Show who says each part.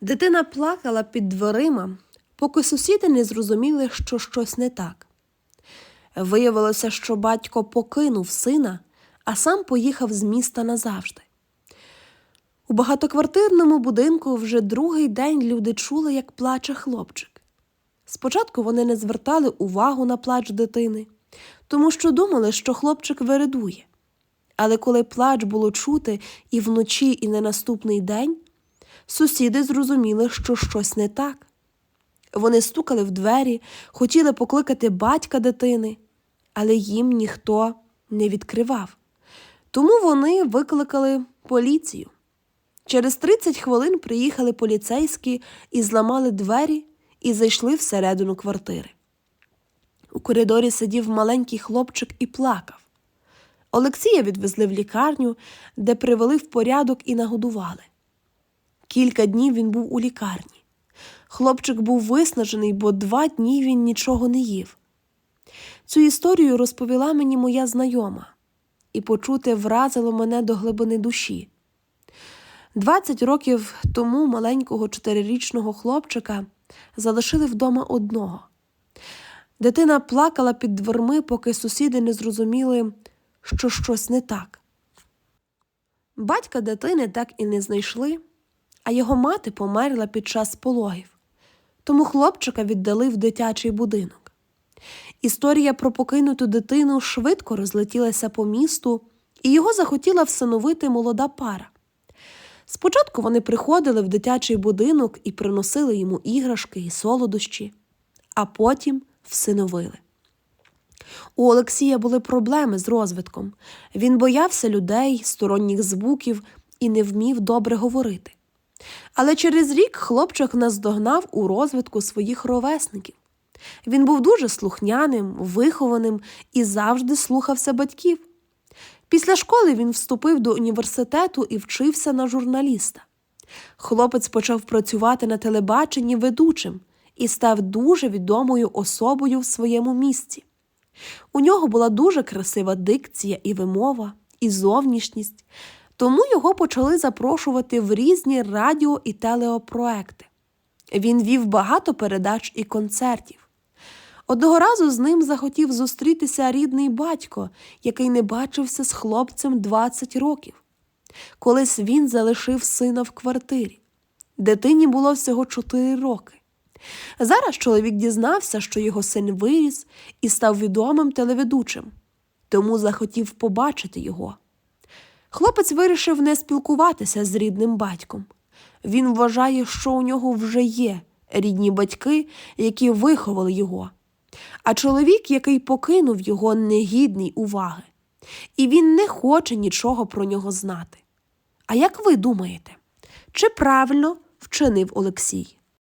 Speaker 1: Дитина плакала під дверима, поки сусіди не зрозуміли, що щось не так. Виявилося, що батько покинув сина, а сам поїхав з міста назавжди. У багатоквартирному будинку вже другий день люди чули, як плаче хлопчик. Спочатку вони не звертали увагу на плач дитини, тому що думали, що хлопчик вередує. Але коли плач було чути і вночі, і на наступний день, сусіди зрозуміли, що щось не так. Вони стукали в двері, хотіли покликати батька дитини, але їм ніхто не відкривав. Тому вони викликали поліцію. Через 30 хвилин приїхали поліцейські і зламали двері і зайшли всередину квартири. У коридорі сидів маленький хлопчик і плакав. Олексія відвезли в лікарню, де привели в порядок і нагодували. Кілька днів він був у лікарні. Хлопчик був виснажений, бо два дні він нічого не їв. Цю історію розповіла мені моя знайома, і почути вразило мене до глибини душі. Двадцять років тому маленького чотирирічного хлопчика залишили вдома одного. Дитина плакала під дверми, поки сусіди не зрозуміли, що щось не так. Батька дитини так і не знайшли, а його мати померла під час пологів, тому хлопчика віддали в дитячий будинок. Історія про покинуту дитину швидко розлетілася по місту, і його захотіла всиновити молода пара. Спочатку вони приходили в дитячий будинок і приносили йому іграшки і солодощі, а потім всиновили. У Олексія були проблеми з розвитком. Він боявся людей, сторонніх звуків і не вмів добре говорити. Але через рік хлопчик наздогнав у розвитку своїх ровесників. Він був дуже слухняним, вихованим і завжди слухався батьків. Після школи він вступив до університету і вчився на журналіста. Хлопець почав працювати на телебаченні ведучим і став дуже відомою особою в своєму місті. У нього була дуже красива дикція і вимова, і зовнішність, тому його почали запрошувати в різні радіо і телеопроекти. Він вів багато передач і концертів. Одного разу з ним захотів зустрітися рідний батько, який не бачився з хлопцем 20 років. Колись він залишив сина в квартирі. Дитині було всього 4 роки. Зараз чоловік дізнався, що його син виріс і став відомим телеведучим, тому захотів побачити його. Хлопець вирішив не спілкуватися з рідним батьком. Він вважає, що у нього вже є рідні батьки, які виховали його, а чоловік, який покинув його, негідний уваги, і він не хоче нічого про нього знати. А як ви думаєте, чи правильно вчинив Олексій?